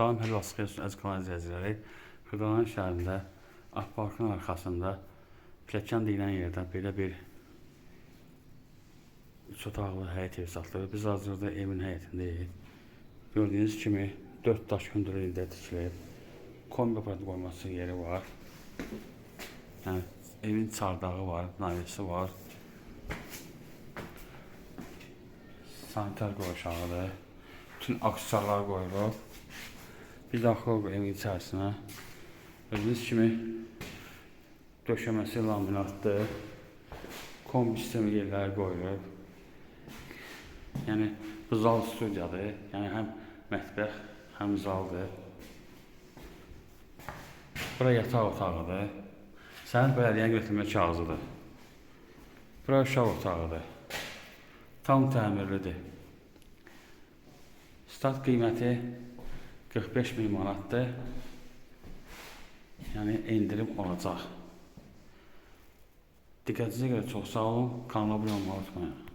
Salam, hər vaxt xeyir olsun, əziz kanal izləyiciləri. Xırdalan şəhərində Akparkın arxasında Pləkan deyilən yerdə belə bir üç otaqlı həyət evi satılır. Biz hazırda evin həyətindəyik. Gördüyünüz kimi 4 daş hündür ildə tikilib. Kombi aparat qoyması yeri var. Yəni evin çardağı var, navisi var. Sanitar qovşağıdır. Bütün aksesuarlar qoyulub. Bir daxil evin içərisinə. Gördüyünüz kimi döşəməsi laminatdır. Kombi sistemi yerləri qoyulub. Yəni bu zal studiyadır. Yəni həm mətbəx, həm zaldır. Bura yataq otağıdır. Sənin bələdiyyəni götürmə kağızıdır. Bura uşaq otağıdır. Tam təmirlidir. Start qiyməti 45 min manatdır. Yəni endirim olacaq. Diqqətinizə görə çox sağ olun. Kanala abunə olmağı unutmayın.